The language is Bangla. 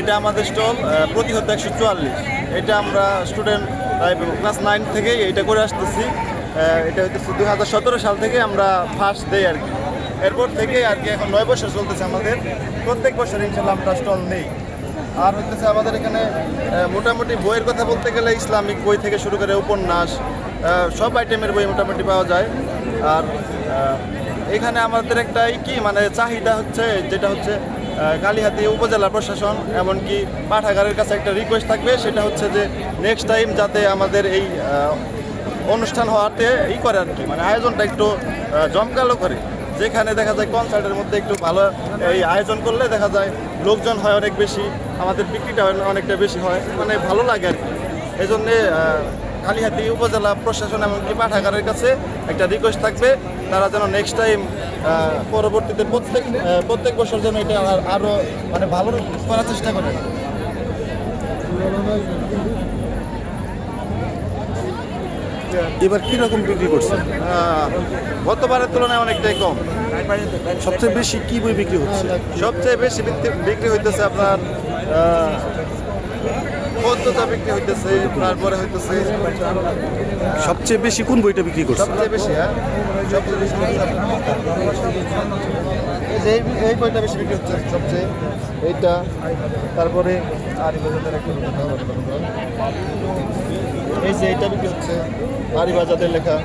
এটা আমাদের স্টল প্রতিহত একশো চুয়াল্লিশ। এটা আমরা স্টুডেন্ট ক্লাস নাইন থেকে এটা করে আসতেছি। এটা হচ্ছে দু হাজার সতেরো সাল থেকে আমরা ফার্স্ট দেই আর কি। এরপর থেকে আর কি এখন নয় বছর চলতেছে আমাদের। প্রত্যেক বছর ইনশাল্লাহ আমরা স্টল নেই। আর হচ্ছে আমাদের এখানে মোটামুটি বইয়ের কথা বলতে গেলে ইসলামিক বই থেকে শুরু করে উপন্যাস সব আইটেমের বই মোটামুটি পাওয়া যায়। আর এখানে আমাদের একটাই কি মানে চাহিদা হচ্ছে, যেটা হচ্ছে কালীহাতি উপজেলা প্রশাসন, এমনকি পাঠাগারের কাছে একটা রিকোয়েস্ট থাকবে, সেটা হচ্ছে যে নেক্সট টাইম যাতে আমাদের এই অনুষ্ঠান হওয়াতে ই করে আর কি মানে আয়োজনটা একটু জমকালো করে। যেখানে দেখা যায় কনসার্টের মধ্যে একটু ভালো এই আয়োজন করলে দেখা যায় লোকজন হয় অনেক বেশি, আমাদের বিক্রিটা অনেকটা বেশি হয় মানে ভালো লাগে আর কি। এই জন্যে কালীহাতি উপজেলা প্রশাসন এমনকি পাঠাগারের কাছে একটা রিকোয়েস্ট থাকবে। তারা যেন নেক্সট টাইম পরবর্তীতে প্রত্যেক প্রত্যেক বছর যেন এটা আর- আরও মানে ভালো করার চেষ্টা করে। এবার কি রকম বিক্রি করছে গতবারের তুলনায় অনেকটাই কম। সবচেয়ে বেশি কি বই বিক্রি হচ্ছে? সবচেয়ে বেশি বিক্রি- হইতেছে আপনার পদ্মতা বিক্রি হইতেছে তারপরে হইতেছে সবচেয়ে বেশি কোন বইটা বিক্রি করছে? সবচেয়ে বেশি হ্যাঁ? সবচেয়ে বেশি এই বইটা বেশি বিক্রি হচ্ছে সবচেয়ে। এইটা তারপরে আরি। এই যে এইটা বিক্রি হচ্ছে আরি বাজারের লেখা।